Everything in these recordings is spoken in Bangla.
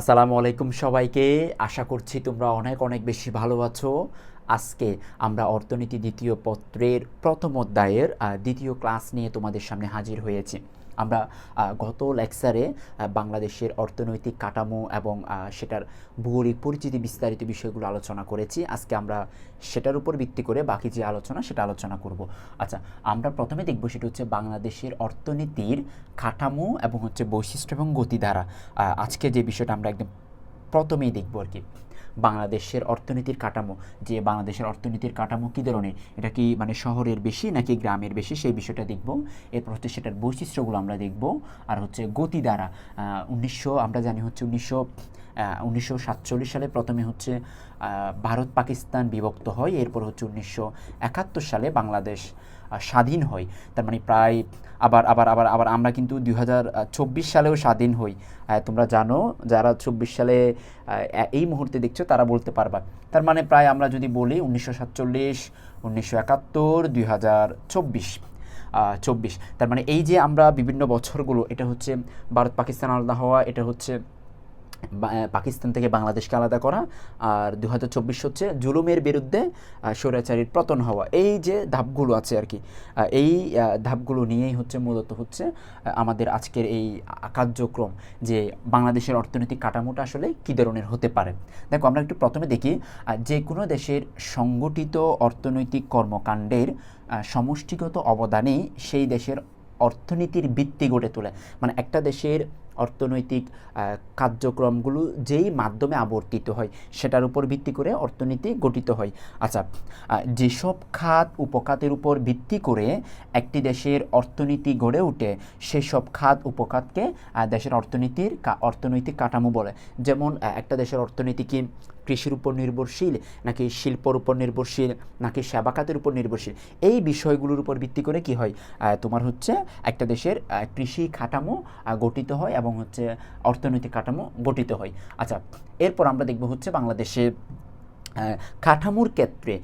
আসসালামু আলাইকুম সবাইকে। আশা করছি তোমরা অনেক অনেক বেশি ভালো আছো। আজকে আমরা অর্থনীতি দ্বিতীয় পত্রের প্রথম অধ্যায়ের দ্বিতীয় ক্লাস নিয়ে তোমাদের সামনে হাজির হয়েছি। আমরা গত লেকচারে বাংলাদেশের অর্থনৈতিক কাঠামো এবং সেটার ভৌগোলিক পরিচিতি বিস্তারিত বিষয়গুলো আলোচনা করেছি। আজকে আমরা সেটার উপর ভিত্তি করে বাকি যে আলোচনা, সেটা আলোচনা করব। আচ্ছা আমরা প্রথমে দেখব সেটা হচ্ছে বাংলাদেশের অর্থনীতির কাঠামো এবং হচ্ছে বৈশিষ্ট্য এবং গতিধারা। আজকে যে বিষয়টা আমরা একদম প্রথমেই দেখব আর কি। বাংলাদেশের অর্থনীতির কাঠামো। যে বাংলাদেশের অর্থনীতির কাঠামো কী ধরনের? এটা কি মানে শহরের বেশি নাকি গ্রামের বেশি? সেই বিষয়টা দেখব। এরপর হচ্ছে সেটার বৈশিষ্ট্যগুলো আমরা দেখব। আর হচ্ছে গতি দ্বারা উনিশশো, আমরা জানি হচ্ছে উনিশশো উনিশশো সাতচল্লিশ সালে প্রথমে হচ্ছে ভারত পাকিস্তান বিভক্ত হয়। এরপর হচ্ছে উনিশশো একাত্তর সালে বাংলাদেশ স্বাধীন হই। তার মানে প্রায় আবার আবার আবার আবার আমরা কিন্তু দুই সালেও স্বাধীন হই। তোমরা জানো, যারা চব্বিশ সালে এই মুহূর্তে দেখছ, তারা বলতে পারবা। তার মানে প্রায় আমরা যদি বলি উনিশশো সাতচল্লিশ, উনিশশো একাত্তর, দুই হাজার চব্বিশ চব্বিশ। তার মানে এই যে আমরা বিভিন্ন বছরগুলো, এটা হচ্ছে ভারত পাকিস্তান আলাদা হওয়া, এটা হচ্ছে পাকিস্তান থেকে বাংলাদেশকে আলাদা করা আর দু চব্বিশ হচ্ছে জুলুমের বিরুদ্ধে স্বৈরাচারীর পতন হওয়া। এই যে ধাপগুলো আছে আর কি এই ধাপগুলো নিয়েই হচ্ছে মূলত হচ্ছে আমাদের আজকের এই কার্যক্রম যে বাংলাদেশের অর্থনৈতিক কাঠামোটা আসলে কী ধরনের হতে পারে। দেখো, আমরা একটু প্রথমে দেখি যে কোনো দেশের সংগঠিত অর্থনৈতিক কর্মকাণ্ডের সমষ্টিগত অবদানেই সেই দেশের অর্থনীতির ভিত্তি গড়ে তোলে। মানে একটা দেশের অর্থনৈতিক কার্যক্রমগুলো যেই মাধ্যমে আবর্তিত হয়, সেটার উপর ভিত্তি করে অর্থনীতি গঠিত হয়। আচ্ছা যেসব খাত উপখাতের উপর ভিত্তি করে একটি দেশের অর্থনীতি গড়ে ওঠে, সেসব খাত উপখাতকে দেশের অর্থনীতির অর্থনৈতিক কাঠামো বলে। যেমন একটা দেশের অর্থনীতি কি? কৃষির উপর নির্ভরশীল, নাকি শিল্পর উপর নির্ভরশীল, নাকি সেবা খাতের উপর নির্ভরশীল? এই বিষয়গুলোর উপর ভিত্তি করে কি হয়? তোমার হচ্ছে একটা দেশের কৃষি কাঠামো গঠিত হয় এবং হচ্ছে অর্থনৈতিক কাঠামো গঠিত হয়। আচ্ছা এরপর আমরা দেখব হচ্ছে বাংলাদেশে কাঠামোর ক্ষেত্রে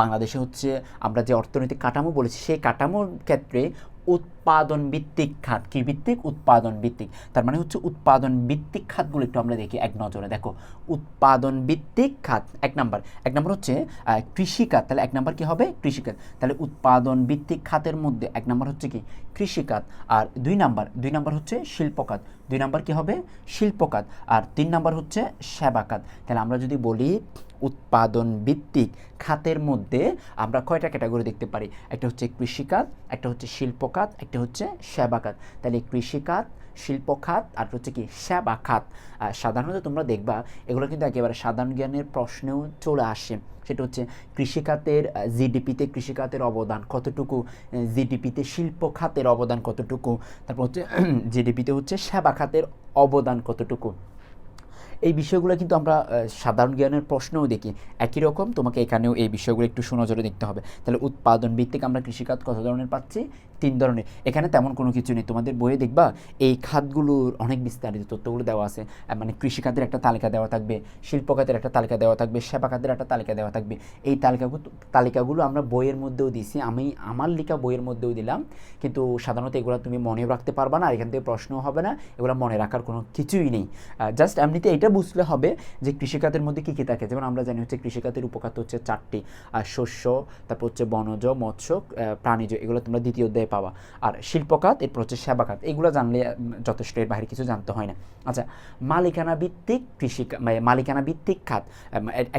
বাংলাদেশে হচ্ছে আমরা যে অর্থনৈতিক কাঠামো বলেছি, সেই কাঠামোর ক্ষেত্রে উৎপাদন ভিত্তিক খাত। কি ভিত্তিক? উৎপাদন ভিত্তিক তার মানে হচ্ছে উৎপাদন ভিত্তিক খাতগুলো একটু আমরা দেখি এক নজরে। দেখো উৎপাদন ভিত্তিক খাত, এক নাম্বার। এক নাম্বার হচ্ছে কৃষিখাত। তাহলে এক নাম্বার কি হবে? কৃষিখাত। তাহলে উৎপাদন ভিত্তিক খাতের মধ্যে এক নাম্বার হচ্ছে কি? কৃষিখাত। আর দুই নাম্বার দুই নাম্বার হচ্ছে শিল্পখাত। দুই নাম্বার কি হবে? শিল্পখাত। আর তিন নাম্বার হচ্ছে সেবা খাত তাহলে আমরা যদি বলি উৎপাদন ভিত্তিক খাতের মধ্যে আমরা কয়টা ক্যাটাগরি দেখতে পারি? একটা হচ্ছে কৃষিখাত একটা হচ্ছে শিল্পখাত একটা হচ্ছে সেবা খাত তাহলে কৃষিখাত শিল্প খাত আর হচ্ছে কি সেবা খাত সাধারণত তোমরা দেখবা, এগুলো কিন্তু একেবারে সাধারণ জ্ঞানের প্রশ্নেও চলে আসে। সেটা হচ্ছে কৃষিখাতের জিডিপিতে কৃষিখাতের অবদান কতটুকু? জিডিপিতে শিল্প খাতের অবদান কতটুকু? তারপর হচ্ছে জিডিপিতে হচ্ছে সেবা খাতের অবদান কতটুকু? এই বিষয়গুলো কিন্তু আমরা সাধারণ জ্ঞানের প্রশ্নও দেখি। একই রকম তোমাকে এখানেও এই বিষয়গুলো একটু সুনজরে দেখতে হবে। তাহলে উৎপাদন ভিত্তিক আমরা কৃষিকাজ কত ধরনের পাচ্ছি? তিন ধরনের। এখানে তেমন কোনো কিছু নেই। তোমাদের বইয়ে দেখবা এই খাতগুলোর অনেক বিস্তারিত তথ্যগুলো দেওয়া আছে। মানে কৃষিখাতের একটা তালিকা দেওয়া থাকবে শিল্প খাতের একটা তালিকা দেওয়া থাকবে সেবা খাতের একটা তালিকা দেওয়া থাকবে। এই তালিকাগুলো তালিকাগুলো আমরা বইয়ের মধ্যেও দিছি আমি, আমার লেখা বইয়ের মধ্যেও দিলাম। কিন্তু সাধারণত এগুলো তুমি মনে রাখতে পারবা না আর এখান থেকে প্রশ্নও হবে না। এগুলো মনে রাখার কোনো কিছুই নেই। জাস্ট এমনিতে এটা বুঝলে হবে যে কৃষিখাতের মধ্যে কী কী থাকে। যেমন আমরা জানি হচ্ছে কৃষিখাতের উপখাত হচ্ছে চারটি আর শস্য, তারপর হচ্ছে বনজ, মৎস্য প্রাণীজ। এগুলো তোমরা দ্বিতীয় অধ্যায়ে পাবা আর শিল্পখাত এরপর হচ্ছে সেবা খাত এগুলো জানলে যথেষ্ট, এর বাইরে কিছু জানতে হয় না। আচ্ছা মালিকানা ভিত্তিক কৃষি মানে মালিকানা ভিত্তিক খাত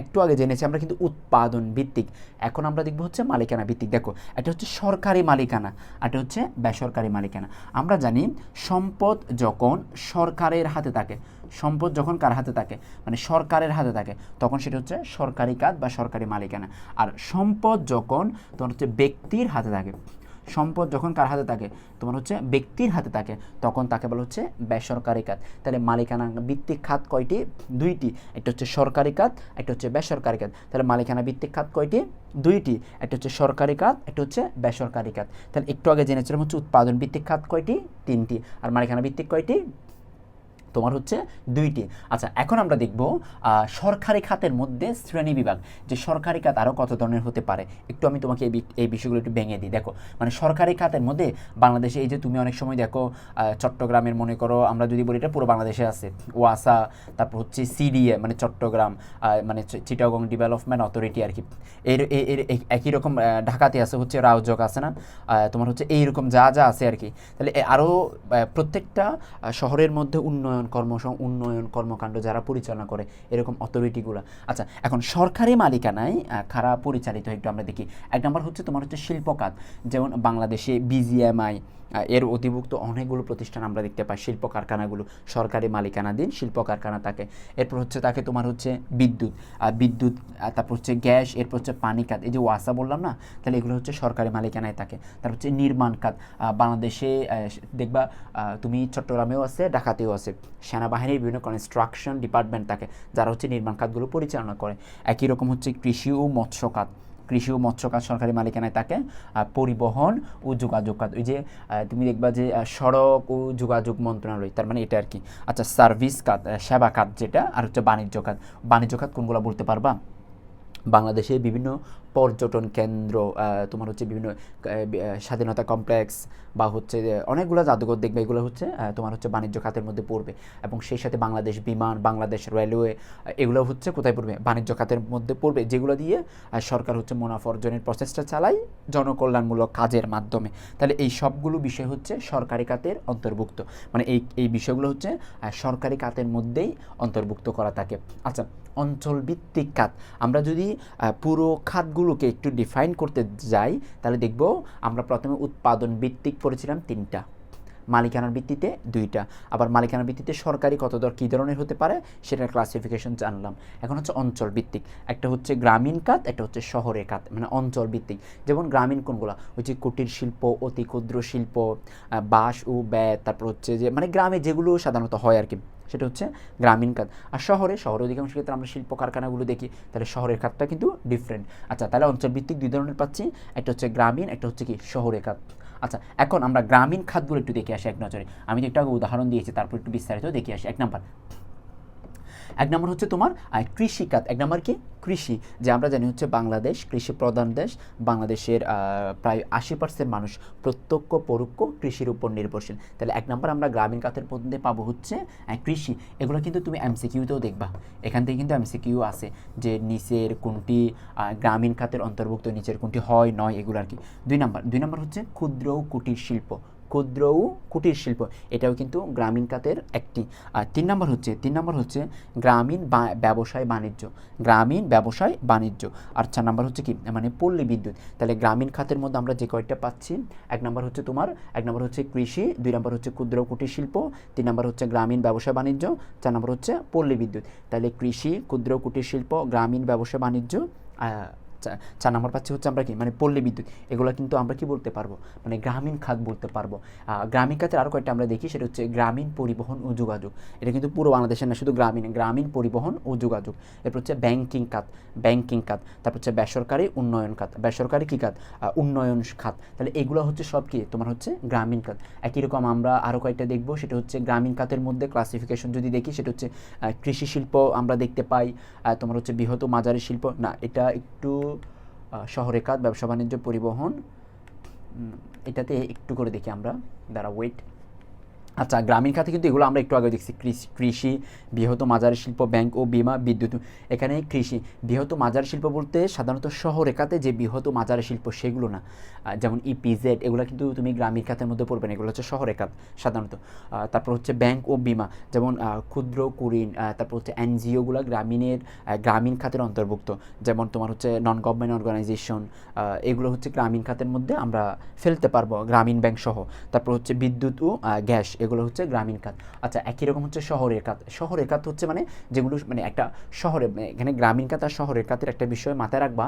একটু আগে জেনেছি আমরা কিন্তু উৎপাদন ভিত্তিক। এখন আমরা দেখব হচ্ছে মালিকানা ভিত্তিক দেখো, এটা হচ্ছে সরকারি মালিকানা এটা হচ্ছে বেসরকারি মালিকানা। আমরা জানি সম্পদ যখন সরকারের হাতে থাকে, সম্পদ যখন কার হাতে থাকে মানে সরকারের হাতে থাকে, তখন সেটা হচ্ছে সরকারি কাজ বা সরকারি মালিকানা। আর সম্পদ যখন তখন হচ্ছে ব্যক্তির হাতে থাকে সম্পদ যখন কার হাতে থাকে? তোমার হচ্ছে ব্যক্তির হাতে থাকে। তখন তাকে বলা হচ্ছে বেসরকারি খাত। তাহলে মালিকানা ভিত্তিক খাত কয়টি? দুইটি। একটা হচ্ছে সরকারি খাত, একটা হচ্ছে বেসরকারি খাত। তাহলে মালিকানা ভিত্তিক খাত কয়টি? দুইটি। একটা হচ্ছে সরকারি খাত, একটা হচ্ছে বেসরকারি খাত। তাহলে একটু আগে জেনেছিলাম হচ্ছে উৎপাদন ভিত্তিক খাত কয়টি? তিনটি। আর মালিকানা ভিত্তিক কয়টি? তোমার হচ্ছে দুইটি। আচ্ছা এখন আমরা দেখব সরকারি খাতের মধ্যে শ্রেণি বিভাগ, যে সরকারি খাত আরও কত ধরনের হতে পারে? একটু আমি তোমাকে এই এই বিষয়গুলো একটু ভেঙে দিই। দেখো মানে সরকারি খাতের মধ্যে বাংলাদেশে এই যে তুমি অনেক সময় দেখো চট্টগ্রামের মনে করো, আমরা যদি বলি এটা পুরো বাংলাদেশে আছে। ওয়াসা, তারপর হচ্ছে সিডিএ মানে চট্টগ্রাম মানে চিটাগং ডেভেলপমেন্ট অথরিটি আর কি। এর এর একই রকম ঢাকাতে আছে হচ্ছে রাউজক আছে না? তোমার হচ্ছে এইরকম যা যা আছে আর কি। তাহলে আরও প্রত্যেকটা শহরের মধ্যে উন্নয়ন কর্ম উন্নয়ন কর্মকাণ্ড যারা পরিচালনা করে এরকম অথরিটিগুলো আচ্ছা এখন সরকারি মালিকানায় খারাপ পরিচালিত একটু আমরা দেখি। এক নম্বর হচ্ছে তোমার হচ্ছে শিল্প খাত যেমন বাংলাদেশে বিজিএমআই এর অধিভুক্ত অনেকগুলো প্রতিষ্ঠান আমরা দেখতে পাই শিল্প কারখানাগুলো। সরকারি মালিকানাধীন শিল্প কারখানা থাকে এরপর হচ্ছে তাকে তোমার হচ্ছে বিদ্যুৎ বিদ্যুৎ তারপর হচ্ছে গ্যাস এরপর হচ্ছে পানি খাত এই যে ওয়াসা বললাম না তাহলে এগুলো হচ্ছে সরকারি মালিকানায় থাকে তারপর হচ্ছে নির্মাণ আহ, বাংলাদেশে দেখবা তুমি চট্টগ্রামেও আছে ঢাকাতেও আছে। সেনাবাহিনীর বিভিন্ন কনস্ট্রাকশন ডিপার্টমেন্ট থাকে যারা হচ্ছে নির্মাণ খাতগুলো পরিচালনা করে। একই রকম হচ্ছে কৃষি ও মৎস্য খাত কৃষি ও মৎস্য খাত সরকারি মালিকানায় থাকে পরিবহন ও যোগাযোগ খাত ওই যে তুমি দেখবা যে সড়ক ও যোগাযোগ মন্ত্রণালয় তার মানে এটা আর কি। আচ্ছা সার্ভিস আহ, সেবা খাত যেটা আর হচ্ছে বাণিজ্য খাত বাণিজ্য খাত কোনগুলো বলতে পারবা? বাংলাদেশে বিভিন্ন পর্যটন কেন্দ্র তোমার হচ্ছে বিভিন্ন স্বাধীনতা কমপ্লেক্স বা হচ্ছে অনেকগুলো জাদুঘর দেখবে, এগুলো হচ্ছে তোমার হচ্ছে বাণিজ্য খাতের মধ্যে পড়বে। এবং সেই সাথে বাংলাদেশ বিমান, বাংলাদেশ রেলওয়ে এগুলো হচ্ছে কোথায় পড়বে? বাণিজ্য খাতের মধ্যে পড়বে। যেগুলো দিয়ে সরকার হচ্ছে মুনাফা অর্জনের প্রচেষ্টা চালায় জনকল্যাণমূলক কাজের মাধ্যমে। তাহলে এই সবগুলো বিষয় হচ্ছে সরকারি খাতের অন্তর্ভুক্ত। মানে এই এই বিষয়গুলো হচ্ছে সরকারি খাতের মধ্যেই অন্তর্ভুক্ত করা থাকে। আচ্ছা অঞ্চল ভিত্তিক খাত। আমরা যদি পুরো খাতগুলোকে একটু ডিফাইন করতে যাই, তাহলে দেখব আমরা প্রথমে উৎপাদন ভিত্তিক পড়েছিলাম তিনটা। মালিকানার ভিত্তিতে দুইটা। আবার মালিকানার ভিত্তিতে সরকারি কত দর, কী ধরনের হতে পারে, সেটার ক্লাসিফিকেশন জানলাম। এখন হচ্ছে অঞ্চল ভিত্তিক একটা হচ্ছে গ্রামীণ খাত, একটা হচ্ছে শহরের খাত মানে অঞ্চল ভিত্তিক যেমন গ্রামীণ কোনগুলো? ওই যে কুটির শিল্প অতি ক্ষুদ্র শিল্প বাঁশ ও ব্যাত তারপর হচ্ছে যে মানে গ্রামে যেগুলো সাধারণত হয় আর কি সেটা হচ্ছে গ্রামীণ খাত। আর শহরে শহরে অধিকাংশ ক্ষেত্রে আমরা শিল্প কারখানাগুলো দেখি, তাহলে শহরের খাতটা কিন্তু ডিফারেন্ট আচ্ছা তাহলে অঞ্চলভিত্তিক দুই ধরনের পাচ্ছি, একটা হচ্ছে গ্রামীণ, একটা হচ্ছে কি শহরের খাত। আচ্ছা এখন আমরা গ্রামীণ খাতগুলো একটু দেখে আসি এক নজরে। আমি তো একটা উদাহরণ দিয়েছি, তারপর একটু বিস্তারিত দেখে আসি। এক নাম্বার এক নম্বর হচ্ছে তোমার আহ, কৃষি খাত এক নম্বর কি? কৃষি। যে আমরা জানি হচ্ছে বাংলাদেশ কৃষি প্রধান দেশ। বাংলাদেশের প্রায় আশি পার্সেন্ট মানুষ প্রত্যক্ষ পরোক্ষ কৃষির উপর নির্ভরশীল। তাহলে এক নম্বর আমরা গ্রামীণ খাতের মধ্যে পাবো হচ্ছে কৃষি। এগুলো কিন্তু তুমি এমসিকিউতেও দেখবা। এখান থেকে কিন্তু এমসিকিউ আছে যে নিচের কোনটি গ্রামীণ খাতের অন্তর্ভুক্ত নিচের কোনটি হয় নয় এগুলো আর কি। দুই নম্বর। দুই নম্বর হচ্ছে ক্ষুদ্র কুটির শিল্প। ক্ষুদ্র ও কুটির শিল্প, এটাও কিন্তু গ্রামীণ খাতের একটি। আর তিন নম্বর হচ্ছে, তিন নম্বর হচ্ছে গ্রামীণ ব্যবসায় বাণিজ্য, গ্রামীণ ব্যবসায় বাণিজ্য। আর চার নম্বর হচ্ছে কি মানে পল্লী বিদ্যুৎ। তাহলে গ্রামীণ খাতের মধ্যে আমরা যে কয়েকটা পাচ্ছি, এক নম্বর হচ্ছে তোমার, এক নম্বর হচ্ছে কৃষি, দুই নম্বর হচ্ছে ক্ষুদ্র কুটির শিল্প, তিন নম্বর হচ্ছে গ্রামীণ ব্যবসা বাণিজ্য, চার নম্বর হচ্ছে পল্লী বিদ্যুৎ। তাহলে কৃষি, ক্ষুদ্র কুটির শিল্প, গ্রামীণ ব্যবসা বাণিজ্য চার নম্বর পাচ্ছি হচ্ছে আমরা কি? মানে পল্লী বিদ্যুৎ। এগুলো কিন্তু আমরা কি বলতে পারব? মানে গ্রামীণ খাত বলতে পারব। গ্রামীণ খাতের আরও কয়েকটা আমরা দেখি, সেটা হচ্ছে গ্রামীণ পরিবহন ও যোগাযোগ। এটা কিন্তু পুরো বাংলাদেশের না, শুধু গ্রামীণ গ্রামীণ পরিবহন ও যোগাযোগ। এরপর হচ্ছে ব্যাংকিং খাত ব্যাংকিং খাত, তারপর হচ্ছে বেসরকারি উন্নয়ন খাত। বেসরকারি কী খাত? উন্নয়ন খাত। তাহলে এগুলো হচ্ছে সব কি? তোমার হচ্ছে গ্রামীণ খাত। একই রকম আমরা আরও কয়েকটা দেখব, সেটা হচ্ছে গ্রামীণ খাতের মধ্যে ক্লাসিফিকেশন যদি দেখি, সেটা হচ্ছে কৃষি শিল্প আমরা দেখতে পাই। তোমার হচ্ছে বৃহৎ ও মাঝারি শিল্প, না, এটা একটু শহরে কাজ ব্যবসা বাণিজ্য পরিবহন এটাতে একটু করে দেখি আমরা। দ্বারা ওয়েট আচ্ছা গ্রামীণ খাতে কিন্তু এগুলো আমরা একটু আগে দেখছি। কৃষি বৃহৎ ও শিল্প ব্যাংক ও বিমা, বিদ্যুৎ। এখানে কৃষি, বৃহৎ মাজার শিল্প বলতে সাধারণত শহরে খাতে যে বৃহৎ ও মাঝারি শিল্প সেগুলো না। যেমন ইপিজেড এগুলো কিন্তু তুমি গ্রামীণ খাতের মধ্যে পড়বে না, এগুলো হচ্ছে শহরে খাত সাধারণত। তারপর হচ্ছে ব্যাংক ও বিমা, যেমন ক্ষুদ্র, কুরিন তারপর হচ্ছে এনজিওগুলো গ্রামীণের গ্রামীণ খাতের অন্তর্ভুক্ত। যেমন তোমার হচ্ছে নন গভর্নমেন্ট অর্গানাইজেশন এগুলো হচ্ছে গ্রামীণ খাতের মধ্যে আমরা ফেলতে পারব, গ্রামীণ ব্যাংক সহ। তারপর হচ্ছে বিদ্যুৎ ও গ্যাস এগুলো হচ্ছে গ্রামীণ খাত। আচ্ছা একই রকম হচ্ছে শহরের খাত। শহরের খাত হচ্ছে মানে যেগুলো মানে একটা শহরে মানে এখানে গ্রামীণ খাত আর শহরের খাতের একটা বিষয় মাথায় রাখবা।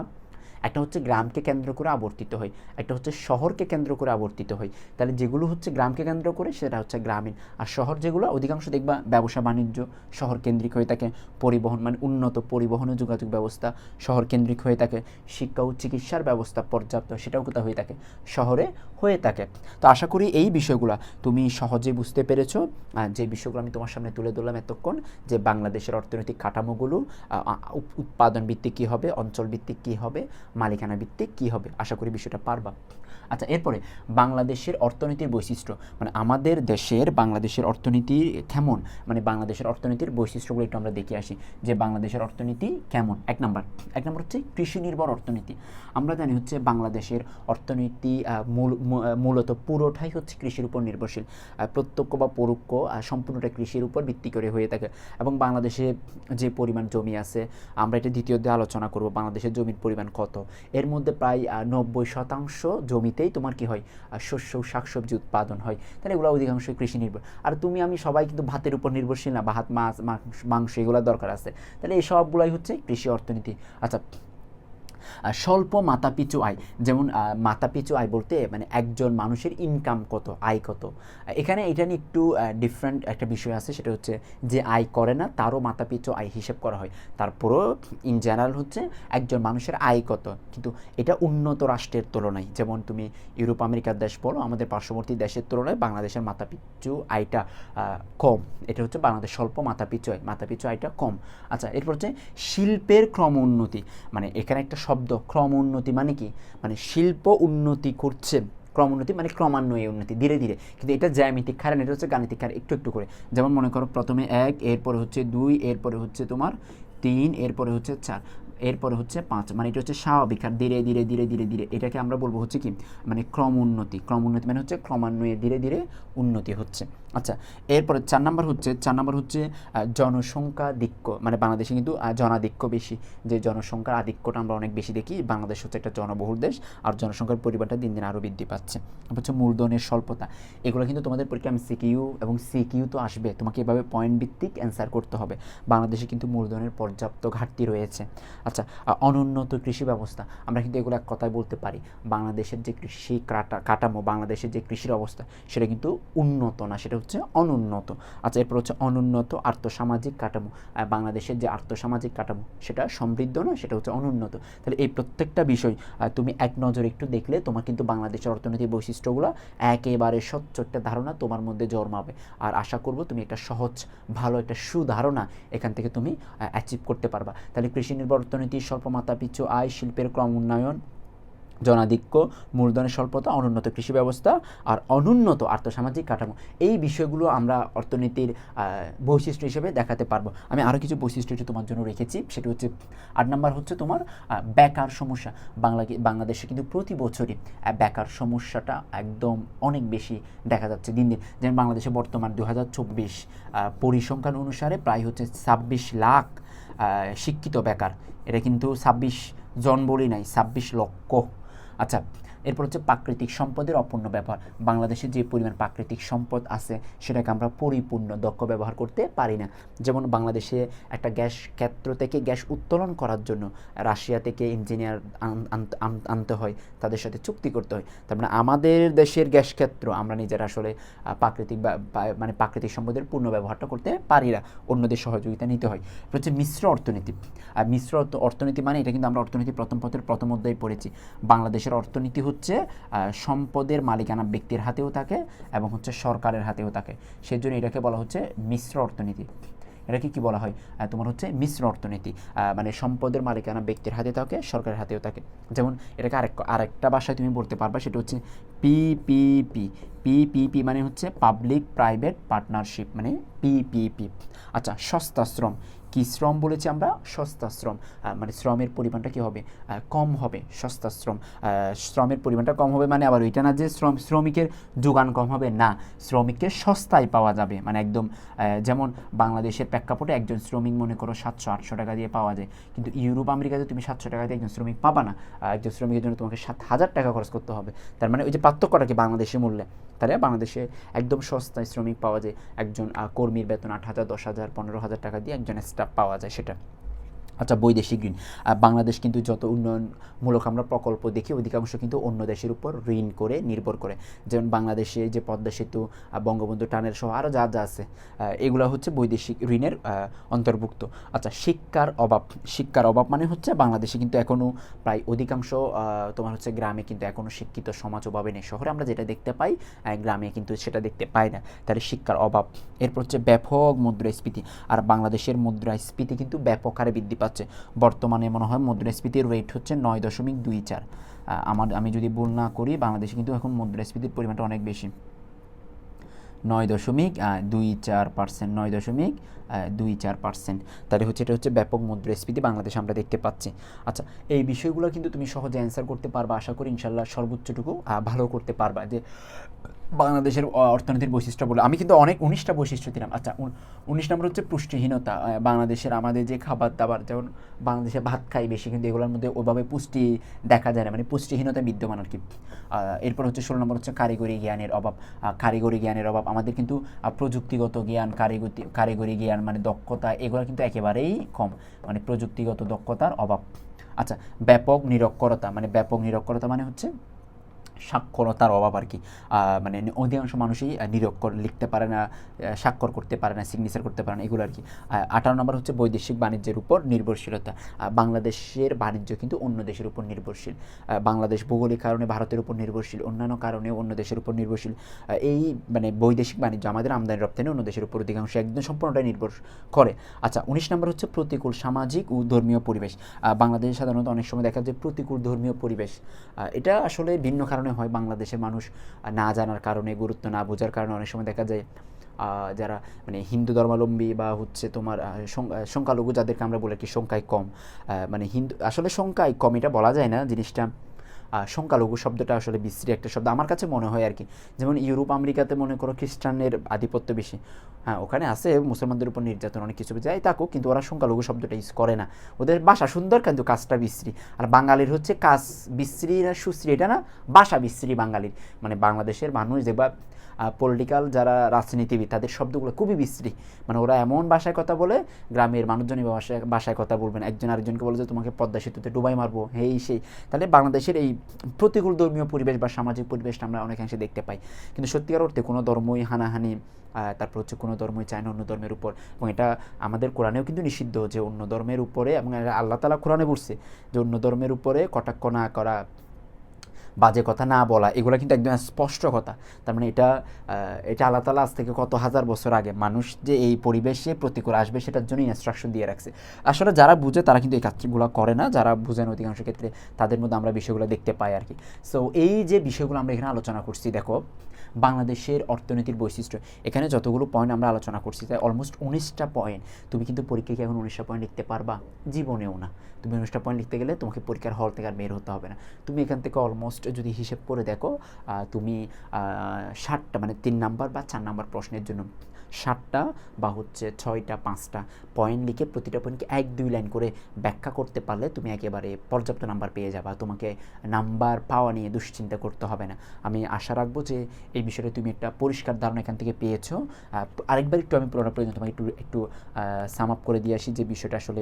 একটা হচ্ছে গ্রামকে কেন্দ্র করে আবর্তিত হয়, একটা হচ্ছে শহরকে কেন্দ্র করে আবর্তিত হয়। তাহলে যেগুলো হচ্ছে গ্রামকে কেন্দ্র করে, সেটা হচ্ছে গ্রামীণ। আর শহর যেগুলো, অধিকাংশ দেখবা ব্যবসা, বাণিজ্য, শহর কেন্দ্রিক হয়ে থাকে। পরিবহন মানে উন্নত পরিবহন ও যোগাযোগ ব্যবস্থা, শহর কেন্দ্রিক হয়ে থাকে। শিক্ষা ও চিকিৎসার ব্যবস্থা পর্যাপ্ত, সেটাও কোথাও হয়ে থাকে। শহরে হয়ে থাকে। তো আশা করি এই বিষয়গুলো তুমি সহজে বুঝতে পেরেছ। যে বিষয়গুলো আমি তোমার সামনে তুলে ধরলাম এতক্ষণ, যে বাংলাদেশের অর্থনৈতিক কাঠামোগুলো উৎপাদন ভিত্তিক কী হবে, অঞ্চল ভিত্তিক কী হবে মালিকানা ভিত্তিক কী হবে? আশা করি বিষয়টা পারবা। আচ্ছা এরপরে বাংলাদেশের অর্থনীতির বৈশিষ্ট্য। মানে আমাদের দেশের, বাংলাদেশের অর্থনীতি কেমন? মানে বাংলাদেশের অর্থনীতির বৈশিষ্ট্যগুলো একটু আমরা দেখে আসি, যে বাংলাদেশের অর্থনীতি কেমন? এক নাম্বার। এক নম্বর হচ্ছে কৃষি নির্ভর অর্থনীতি। আমরা জানি হচ্ছে বাংলাদেশের অর্থনীতি মূল মূলত পুরোটাই হচ্ছে কৃষির উপর নির্ভরশীল। প্রত্যক্ষ বা পরোক্ষ সম্পূর্ণটা কৃষির উপর ভিত্তি করে হয়ে থাকে। এবং বাংলাদেশে যে পরিমাণ জমি আছে, আমরা এটা দ্বিতীয় আলোচনা করব, বাংলাদেশের জমির পরিমাণ কত? এর মধ্যে প্রায় নব্বই শতাংশ জমিতেই তোমার কি হয়? আর শস্য, শাকসবজি উৎপাদন হয়। তাহলে এগুলো অধিকাংশ কৃষি নির্ভর। আর তুমি, আমি সবাই কিন্তু ভাতের উপর নির্ভরশীল না, ভাত, মাছ, মাংস- এগুলো দরকার আছে। তাহলে এই সবগুলোই হচ্ছে কৃষি অর্থনীতি। আচ্ছা স্বল্প মাথাপিছু আয়, যেমন মাথাপিছু আয় বলতে মানে একজন মানুষের ইনকাম কত, আয় কত। এখানে এটা নিয়ে একটু ডিফারেন্ট একটা বিষয় আছে, সেটা হচ্ছে যে আয় করে না, তারও মাথাপিছু আয় হিসেব করা হয়। তারপরও ইন জেনারেল হচ্ছে একজন মানুষের আয় কত, কিন্তু এটা উন্নত রাষ্ট্রের তুলনায়। যেমন তুমি ইউরোপ, আমেরিকার দেশ বলো, আমাদের পার্শ্ববর্তী দেশের তুলনায় বাংলাদেশের মাথাপিছু আয়টা কম। এটা হচ্ছে বাংলাদেশ স্বল্প মাথাপিছু আয় মাথাপিছু আয়টা কম। আচ্ছা এরপর হচ্ছে শিল্পের ক্রম উন্নতি। মানে এখানে একটা শব্দ ক্রম উন্নতি মানে কি? মানে শিল্প উন্নতি করছে। ক্রম উন্নতি মানে ক্রমান্বয়ে উন্নতি, ধীরে ধীরে। কিন্তু এটা জ্যামিতিক কারণ এটা হচ্ছে গাণিতিক কারণ একটু একটু করে। যেমন মনে করো প্রথমে এক, এরপরে হচ্ছে দুই, এরপরে হচ্ছে তোমার তিন, এরপরে হচ্ছে চার, এরপরে হচ্ছে পাঁচ। মানে এটা হচ্ছে স্বাভাবিক আর ধীরে ধীরে ধীরে ধীরে ধীরে। এটাকে আমরা বলব হচ্ছে কি? মানে ক্রম উন্নতি। ক্রম উন্নতি মানে হচ্ছে ক্রমান্বয়ে ধীরে ধীরে উন্নতি হচ্ছে। আচ্ছা এরপরে চার নাম্বার হচ্ছে, চার নাম্বার হচ্ছে জনসংখ্যা দিক্য মানে বাংলাদেশে কিন্তু জনাধিক্য বেশি। যে জনসংখ্যার আধিক্যটা আমরা অনেক বেশি দেখি, বাংলাদেশ হচ্ছে একটা জনবহুল দেশ, আর জনসংখ্যার পরিমাণটা দিন দিন আরও বৃদ্ধি পাচ্ছে। হচ্ছে মূলধনের স্বল্পতা, এগুলো কিন্তু তোমাদের পরীক্ষা আমি সিকিউ এবং সিকিউ তো আসবে, তোমাকে এভাবে পয়েন্ট ভিত্তিক অ্যান্সার করতে হবে। বাংলাদেশে কিন্তু মূলধনের পর্যাপ্ত ঘাটতি রয়েছে। আচ্ছা অনুন্নত কৃষি ব্যবস্থা, আমরা কিন্তু এগুলো এক কথায় বলতে পারি। বাংলাদেশের যে কৃষি কাটা, কাঠামো, বাংলাদেশের যে কৃষির অবস্থা, সেটা কিন্তু উন্নত না, সেটা হচ্ছে অনুন্নত। আচ্ছা এরপর হচ্ছে অনুন্নত আর্থসামাজিক কাঠামো। বাংলাদেশের যে আর্থসামাজিক কাঠামো, সেটা সমৃদ্ধ না সেটা হচ্ছে অনুন্নত। তাহলে এই প্রত্যেকটা বিষয় তুমি এক নজরে একটু দেখলে তোমার কিন্তু বাংলাদেশের অর্থনৈতিক বৈশিষ্ট্যগুলো একেবারে স্বচ্ছ একটা ধারণা তোমার মধ্যে জন্মাবে। আর আশা করব তুমি একটা সহজ, ভালো একটা সুধারণা এখান থেকে তুমি অ্যাচিভ করতে পারবা। তাহলে কৃষি নির্ভর অর্থনীতি স্বল্প মাথা পিছু আয়, শিল্পের ক্রম উন্নয়ন জনাধিক্য, মূলধনের স্বল্পতা, অনুন্নত কৃষি ব্যবস্থা আর অনুন্নত আর্থসামাজিক কাঠামো। এই বিষয়গুলো আমরা অর্থনীতির বৈশিষ্ট্য হিসেবে দেখাতে পারব। আমি আরও কিছু বৈশিষ্ট্য তোমার জন্য রেখেছি। সেটি হচ্ছে আট নাম্বার হচ্ছে তোমার বেকার সমস্যা। বাংলা বাংলাদেশে কিন্তু প্রতি বছরই বেকার সমস্যাটা একদম অনেক বেশি দেখা যাচ্ছে দিন দিন। যেমন বাংলাদেশে বর্তমান দু হাজার চব্বিশ পরিসংখ্যান অনুসারে প্রায় হচ্ছে ছাব্বিশ লাখ শিক্ষিত বেকার। এটা কিন্তু ছাব্বিশ জন বলি নাই, ছাব্বিশ লক্ষ আচ্ছা এরপর হচ্ছে প্রাকৃতিক সম্পদের অপূর্ণ ব্যবহার। বাংলাদেশে যে পরিমাণ প্রাকৃতিক সম্পদ আছে, সেটাকে আমরা পরিপূর্ণ, দক্ষ ব্যবহার করতে পারি না। যেমন বাংলাদেশে একটা গ্যাস ক্ষেত্র থেকে গ্যাস উত্তোলন করার জন্য রাশিয়া থেকে ইঞ্জিনিয়ার আনতে হয়, তাদের সাথে চুক্তি করতে হয়। তার মানে আমাদের দেশের গ্যাস ক্ষেত্র আমরা নিজেরা আসলে প্রাকৃতিক মানে প্রাকৃতিক সম্পদের পূর্ণ ব্যবহারটা করতে পারি না। অন্যদের সহযোগিতা নিতে হয়। এরপর হচ্ছে মিশ্র অর্থনীতি। আর মিশ্র অর্থ- অর্থনীতি মানে এটা কিন্তু আমরা অর্থনীতি প্রথম পথের প্রথম অধ্যায়ে পড়েছি। বাংলাদেশের অর্থনীতি হচ্ছে আহ, সম্পদের মালিকানা ব্যক্তির হাতেও থাকে এবং হচ্ছে সরকারের হাতেও থাকে। সেজন্য এটাকে বলা হচ্ছে মিশ্র অর্থনীতি। এটাকে কি বলা হয়? তোমার হচ্ছে মিশ্র অর্থনীতি। মানে সম্পদের মালিকানা ব্যক্তির হাতে থাকে সরকারের হাতেও থাকে। যেমন এটাকে আরেক আরেকটা ভাষায় তুমি বলতে পারবা সেটা হচ্ছে পিপিপি পিপিপি মানে হচ্ছে পাবলিক প্রাইভেট পার্টনারশিপ মানে পিপিপি আচ্ছা সস্তা শ্রম কি শ্রম বলেছি আমরা? সস্তা শ্রম। মানে শ্রমের পরিমাণটা কি হবে? কম হবে, সস্তা শ্রম। শ্রমের পরিমাণটা কম হবে মানে আবার ওইটা না যে শ্রম, শ্রমিকের যোগান কম হবে, না। শ্রমিককে সস্তায় পাওয়া যাবে। মানে একদম যেমন বাংলাদেশের প্রেক্ষাপটে একজন শ্রমিক মনে করো সাতশো, আটশো টাকা দিয়ে পাওয়া যায়। কিন্তু ইউরোপ, আমেরিকাতে তুমি সাতশো টাকা দিয়ে একজন শ্রমিক পাবা না। একজন শ্রমিকের জন্য তোমাকে সাত হাজার টাকা খরচ করতে হবে। তার মানে ওই যে পার্থক্যটা কি বাংলাদেশে মূল্যে? তাহলে বাংলাদেশে একদম সস্তায় শ্রমিক পাওয়া যায়। একজন কর্মীর বেতন আট হাজার, দশ হাজার, পনেরো হাজার টাকা দিয়ে একজন স্টাফ পাওয়া যায় সেটা। আচ্ছা বৈদেশিক ঋণ। বাংলাদেশ কিন্তু যত উন্নয়নমূলক আমরা প্রকল্প দেখি, অধিকাংশ কিন্তু অন্য দেশের উপর ঋণ করে নির্ভর করে। যেমন বাংলাদেশে যে পদ্মা সেতু বঙ্গবন্ধু টানেল সহ আরও যা যা আছে এগুলো হচ্ছে বৈদেশিক ঋণের অন্তর্ভুক্ত। আচ্ছা শিক্ষার অভাব শিক্ষার অভাব মানে হচ্ছে বাংলাদেশে কিন্তু এখনও প্রায় অধিকাংশ তোমার হচ্ছে গ্রামে কিন্তু এখনও শিক্ষিত সমাজ অভাবে নেই। শহরে আমরা যেটা দেখতে পাই গ্রামে কিন্তু সেটা দেখতে পাই না। তাহলে শিক্ষার অভাব, এরপর হচ্ছে ব্যাপক মুদ্রাস্ফীতি। আর বাংলাদেশের মুদ্রাস্ফীতি কিন্তু ব্যাপক হারে বৃদ্ধি পাচ্ছে। বর্তমানে মনে হয় মুদ্রাস্ফীতির রেট হচ্ছে নয় দশমিক দুই চার। আমার, আমি যদি ভুল না করি, বাংলাদেশে কিন্তু এখন মুদ্রাস্ফীতির পরিমাণটা অনেক বেশি। নয় দশমিক দুই চার পার্সেন্ট নয় দশমিক দুই চার পার্সেন্ট তাহলে হচ্ছে, এটা হচ্ছে ব্যাপক মুদ্রাস্ফীতি বাংলাদেশে আমরা দেখতে পাচ্ছি। আচ্ছা এই বিষয়গুলো কিন্তু তুমি সহজে অ্যান্সার করতে পারবা। আশা করি ইনশাল্লাহ সর্বোচ্চটুকু ভালো করতে পারবা। যে বাংলাদেশের অর্থনীতির বৈশিষ্ট্য বলে, আমি কিন্তু অনেক উনিশটা বৈশিষ্ট্য দিলাম। আচ্ছা উন- উনিশ নম্বর হচ্ছে পুষ্টিহীনতা বাংলাদেশের আমাদের যে খাবার দাবার যেমন বাংলাদেশে ভাত খাই বেশি, কিন্তু এগুলোর মধ্যে ওইভাবে পুষ্টি দেখা যায় না মানে পুষ্টিহীনতা বিদ্যমান আর কি। এরপর হচ্ছে ষোলো নম্বর হচ্ছে কারিগরি জ্ঞানের অভাব। কারিগরি জ্ঞানের অভাব, আমাদের কিন্তু প্রযুক্তিগত জ্ঞান কারিগরি কারিগরি জ্ঞান মানে দক্ষতা, এগুলো কিন্তু একেবারেই কম মানে প্রযুক্তিগত দক্ষতার অভাব। আচ্ছা ব্যাপক নিরক্ষরতা মানে ব্যাপক নিরক্ষরতা মানে হচ্ছে সাক্ষরতার অভাব আর কি। মানে অধিকাংশ মানুষই নিরক্ষর, লিখতে পারে না স্বাক্ষর করতে পারে না সিগনেচার করতে পারে না, এগুলো আর কি। আঠারো নম্বর হচ্ছে বৈদেশিক বাণিজ্যের উপর নির্ভরশীলতা। বাংলাদেশের বাণিজ্য কিন্তু অন্য দেশের উপর নির্ভরশীল। বাংলাদেশ ভৌগোলিক কারণে ভারতের উপর নির্ভরশীল, অন্যান্য কারণে অন্য দেশের উপর নির্ভরশীল। এই মানে বৈদেশিক বাণিজ্য আমাদের আমদানি রপ্তানি অন্য দেশের উপর অধিকাংশ একদম সম্পূর্ণটাই নির্ভর করে। আচ্ছা উনিশ নম্বর হচ্ছে প্রতিকূল সামাজিক ও ধর্মীয় পরিবেশ। বাংলাদেশে সাধারণত অনেক সময় দেখা যায় প্রতিকূল ধর্মীয় পরিবেশ। এটা আসলে ভিন্ন কারণে হয় বাংলাদেশের মানুষ না জানার কারণে, গুরুত্ব না বোঝার কারণে অনেক সময় দেখা যায় যারা মানে হিন্দু ধর্মাবলম্বী বা হচ্ছে তোমার সংখ্যালঘু যাদেরকে আমরা বলে কি, সংখ্যায় কম। মানে হিন্দু, আসলে সংখ্যায় কম এটা বলা যায় না, জিনিসটা সংখ্যালঘু শব্দটা আসলে বিশ্রী একটা শব্দ। আমার কাছে মনে হয় আর কি, যেমন ইউরোপ, আমেরিকাতে মনে করো খ্রিস্টানের আধিপত্য বেশি। হ্যাঁ ওখানে আছে, মুসলমানদের উপর নির্যাতন অনেক কিছু যাই থাকুক, কিন্তু ওরা সংখ্যালঘু শব্দটা ইউজ করে না। ওদের ভাষা সুন্দর, কিন্তু কাজটা বিশ্রী। আর বাঙালির হচ্ছে কাজ বিশ্রী না সুশ্রী, এটা না ভাষা বিশ্রী বাঙালির। মানে বাংলাদেশের মানুষ দেখবা পলিটিক্যাল যারা রাজনীতিবিদ, তাদের শব্দগুলো খুবই বিশ্রী। মানে ওরা এমন ভাষায় কথা বলে, গ্রামের মানুষজন এই ভাষায় ভাষায় কথা বলবেন। একজন আরেকজনকে বলে যে, তোমাকে পদ্মা সেতুতে ডুবাই মারবো। এই সেই। তাহলে বাংলাদেশের এই প্রতিকূল ধর্মীয় পরিবেশ বা সামাজিক পরিবেশটা আমরা অনেকাংশে দেখতে পাই। কিন্তু সত্যিকার অর্থে কোনো ধর্মই হানাহানি তারপর হচ্ছে কোনো ধর্মই চায় না অন্য ধর্মের উপর। এবং এটা আমাদের কোরআনেও কিন্তু নিষিদ্ধ যে অন্য ধর্মের উপরে এবং আল্লাহ তালা কোরআনে বলছে যে, অন্য ধর্মের উপরে কটাক্ষ না করা বাজে কথা না বলা, এগুলো কিন্তু একদম স্পষ্ট কথা। তার মানে এটা এটা আল্লাহ তালা আজ থেকে কত হাজার বছর আগে মানুষ যে এই পরিবেশে প্রতিকূল আসবে সেটার জন্য ইনস্ট্রাকশন দিয়ে রাখছে। আসলে যারা বুঝে তারা কিন্তু এই কাজগুলো করে না, যারা বুঝেন অধিকাংশ ক্ষেত্রে তাদের মধ্যে আমরা বিষয়গুলো দেখতে পাই আর কি সো এই যে বিষয়গুলো আমরা এখানে আলোচনা করছি, দেখো বাংলাদেশের অর্থনীতির বৈশিষ্ট্য। এখানে যতগুলো পয়েন্ট আমরা আলোচনা করছি, তাই অলমোস্ট উনিশটা পয়েন্ট তুমি কিন্তু পরীক্ষাকে এখন উনিশটা পয়েন্ট লিখতে পারবা? জীবনেও না। তুমি উনিশটা পয়েন্ট লিখতে গেলে তোমাকে পরীক্ষার হল থেকে আর বের হতে হবে না। তুমি এখান থেকে অলমোস্ট যদি হিসেব করে দেখো তুমি ষাটটা মানে তিন নাম্বার বা চার নাম্বার প্রশ্নের জন্য ষাটটা বা হচ্ছে ছয়টা, পাঁচটা পয়েন্ট লিখে প্রতিটা পয়েন্টকে এক, দুই লাইন করে ব্যাখ্যা করতে পারলে তুমি একেবারে পর্যাপ্ত নাম্বার পেয়ে যাবা। তোমাকে নাম্বার পাওয়া নিয়ে দুশ্চিন্তা করতে হবে না। আমি আশা রাখব যে এই বিষয়ে তুমি একটা পরিষ্কার ধারণা এখান থেকে পেয়েছ। আরেকবার একটু আমি পুরোনো প্রয়োজন তোমাকে একটু একটু সাম আপ করে দিয়ে আসি যে বিষয়টা আসলে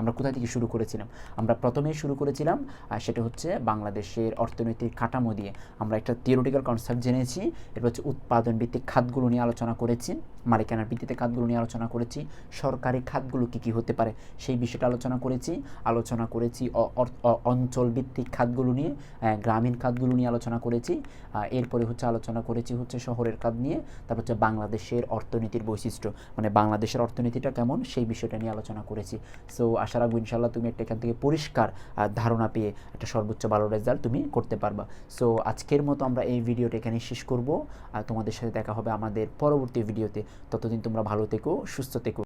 আমরা কোথা থেকে শুরু করেছিলাম? আমরা প্রথমেই শুরু করেছিলাম আর সেটা হচ্ছে বাংলাদেশের অর্থনৈতিক কাঠামো দিয়ে। আমরা একটা থিওরিটিক্যাল কনসেপ্ট জেনেছি, এরপর হচ্ছে উৎপাদন ভিত্তিক খাতগুলো নিয়ে আলোচনা করেছি, মালিকানার ভিত্তিতে খাতগুলো নিয়ে আলোচনা করেছি, সরকারি খাতগুলো কী কী হতে পারে সেই বিষয়টা আলোচনা করেছি আলোচনা করেছি অঞ্চল ভিত্তিক খাতগুলো নিয়ে গ্রামীণ খাতগুলো নিয়ে আলোচনা করেছি এরপরে হচ্ছে আলোচনা করেছি হচ্ছে শহরের খাত নিয়ে, তারপর হচ্ছে বাংলাদেশের অর্থনীতির বৈশিষ্ট্য মানে বাংলাদেশের অর্থনীতিটা কেমন সেই বিষয়টা নিয়ে আলোচনা করেছি। সো আশা রাখব ইনশাল্লাহ তুমি একটা এখান থেকে পরিষ্কার ধারণা পেয়ে একটা সর্বোচ্চ ভালো রেজাল্ট তুমি করতে পারবা। সো আজকের মতো আমরা এই ভিডিওটা এখানে শেষ করব। আর তোমাদের সাথে দেখা হবে আমাদের পরবর্তী ভিডিওতে। ততদিন তোমরা ভালো থেকো, সুস্থ থেকো।